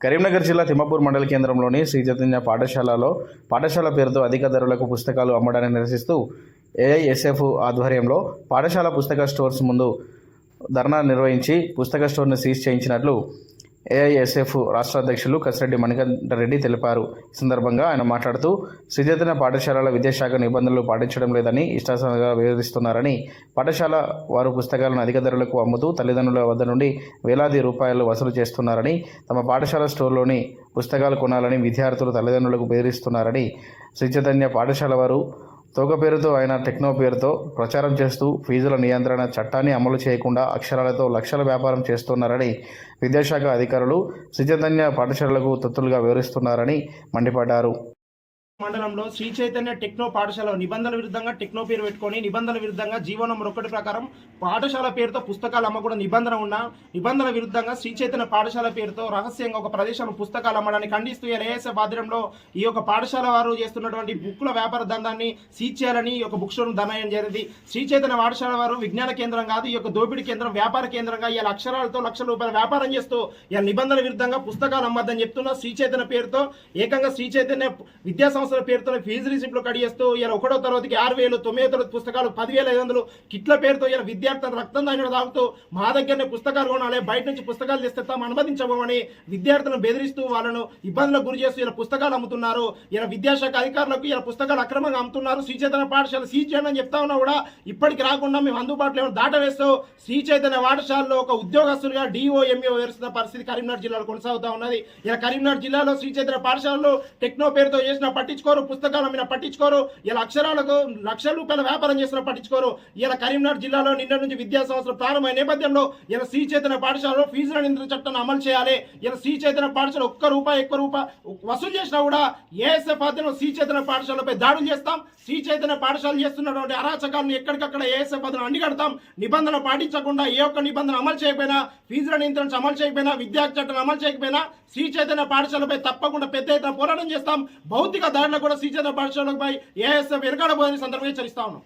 కరీంనగర్ జిల్లా తిమ్మపూర్ మండల కేంద్రంలోని శ్రీ చైతన్య పాఠశాలలో పాఠశాల పేరుతో అధిక ధరలకు పుస్తకాలు అమ్మడాన్ని నిరసిస్తూ ఏఐఎస్ఎఫ్ ఆధ్వర్యంలో పాఠశాల పుస్తక స్టోర్స్ ముందు ధర్నా నిర్వహించి పుస్తక స్టోర్ను సీజ్ చేయించినట్లు ఏఐఎస్ఎఫ్ రాష్ట్ర అధ్యక్షులు కసిరెడ్డి మణికంఠ రెడ్డి తెలిపారు. ఈ సందర్భంగా ఆయన మాట్లాడుతూ శ్రీ పాఠశాలల విద్యాశాఖ నిబంధనలు పాటించడం లేదని ఇష్టాసంగా వివరిస్తున్నారని పాఠశాల వారు పుస్తకాలను అధిక ధరలకు అమ్ముతూ తల్లిదండ్రుల వద్ద నుండి వేలాది రూపాయలు వసూలు చేస్తున్నారని తమ పాఠశాల స్టోర్లోని పుస్తకాలు కొనాలని విద్యార్థులు తల్లిదండ్రులకు బెదిరిస్తున్నారని శ్రీచైతన్య పాఠశాల వారు తోక పేరుతో ఆయన టెక్నో పేరుతో ప్రచారం చేస్తూ ఫీజుల నియంత్రణ చట్టాన్ని అమలు చేయకుండా అక్షరాలతో లక్షల వ్యాపారం చేస్తున్నారని విద్యాశాఖ అధికారులు శ్రీ పాఠశాలలకు తొత్తులుగా వివరిస్తున్నారని మండిపడ్డారు. మండలంలో శ్రీ చైతన్య టెక్నో పాఠశాల నిబంధనల విరుద్ధంగా టెక్నో పేరు పెట్టుకొని నిబంధనల విరుద్ధంగా జీవో నంబర్ ఒకటి ప్రకారం పాఠశాల పేరుతో పుస్తకాలు అమ్మకూడ నిబంధన ఉన్న నిబంధనల విరుద్ధంగా శ్రీ చైతన్య పాఠశాల పేరుతో రహస్యంగా ఒక ప్రదేశంలో పుస్తకాలు అమ్మడానికి ఖండిస్తూ ఎల్ఏఎస్ఎఫ్ ఆధ్వర్యంలో ఈ యొక్క పాఠశాల వారు చేస్తున్నటువంటి బుక్కుల వ్యాపార దందాన్ని సీజ్ చేయాలని ఈ యొక్క బుక్ స్టోర్ ధనాయం జరిగింది. శ్రీ చైతన్య పాఠశాల వారు విజ్ఞాన కేంద్రం కాదు ఈ యొక్క దోపిడీ కేంద్రం వ్యాపార కేంద్రంగా ఇలా అక్షరాలతో లక్షల రూపాయల వ్యాపారం చేస్తూ ఇలా నిబంధనల విరుద్ధంగా పుస్తకాలు అమ్మద్దని చెప్తున్న శ్రీ చైతన్య పేరుతో ఏకంగా శ్రీ చైతన్య విద్యా సంస్థల పేరుతో ఫీజు రిసిప్ట్లు కడిగేస్తూ ఇలా ఒకటో తరగతికి ఆరు వేలు తొమ్మిదో తరగతి పుస్తకాలు పదివేల ఐదు వందలు కిట్ల పేరుతో ఇలా విద్యార్థులు రక్తం దాని తాగుతూ మా దగ్గరనే పుస్తకాలు కొనాలి బయట నుంచి పుస్తకాలు తెస్తే తాము అనుమతించబోమని విద్యార్థులను బెదిరిస్తూ వాళ్ళను ఇబ్బందులకు గురి చేస్తూ ఇలా పుస్తకాలు అమ్ముతున్నారు. ఇలా విద్యాశాఖ అధికారులకు ఇలా పుస్తకాలు అక్రమంగా అమ్ముతున్నారు. శ్రీ చైతన్య పాఠశాల సీజ్ చేయండి అని చెప్తా ఉన్నా కూడా ఇప్పటికి రాకుండా మేము అందుబాటులో ఏమైనా దాటవేస్తూ శ్రీ చైతన్య పాఠశాలలో ఒక ఉద్యోగస్తులుగా డిఓఎంఓ వేరుస్తున్న పరిస్థితి కరీంనగర్ జిల్లాలో కొనసాగుతా ఉన్నది. ఇలా కరీంనగర్ జిల్లాలో శ్రీ చైతన్య పాఠశాలలో టెక్నో పేరుతో చేసిన పట్టించుకోరు పుస్తకాల మీద పట్టించుకోరు ఇలా అక్షరాలకు లక్షల రూపాయల వ్యాపారం చేసిన పట్టించుకోరు. ఇలా కరీంనగర్ జిల్లాలో నిన్న నుంచి విద్యా సంవత్సరం ప్రారంభమైన నేపథ్యంలో ఇలా శ్రీ చైతన్య పాఠశాలలో ఫీజుల నియంత్రణ చట్టాన్ని అమలు చేయాలి. ఇలా శ్రీ చైతన్య పాఠశాల ఒక్క రూపాయి ఎక్కువ రూపాయి వసూలు చేసినా కూడా ఏఎస్ఎఫ్ ఆధ్వర్యంలో శ్రీ చైతన్య పాఠశాలపై దాడులు చేస్తాం. శ్రీ చైతన్య పాఠశాల చేస్తున్నటువంటి అరాచకాలను ఎక్కడికక్కడ ఏఎస్ఎఫ్ ఆధ్వర్యంలో అడ్డుకడతాం నిబంధనలు పాటించకుండా ఏ ఒక్క నిబంధన అమలు చేయకపోయినా ఫీజుల నియంత్రణ అమలు చేయకపోయినా విద్యా చట్టం అమలు చేయకపోయినా శ్రీ చైతన్య పాఠశాలపై తప్పకుండా పెద్ద ఎత్తున పోరాటం చేస్తాం. భౌతిక దాడులు కూడా సీజన్ చైతన్య పాఠశాలపై ఏఎస్ఎఫ్ ఎరగాడబోదని సందర్భంగా హెచ్చరిస్తా ఉన్నాం.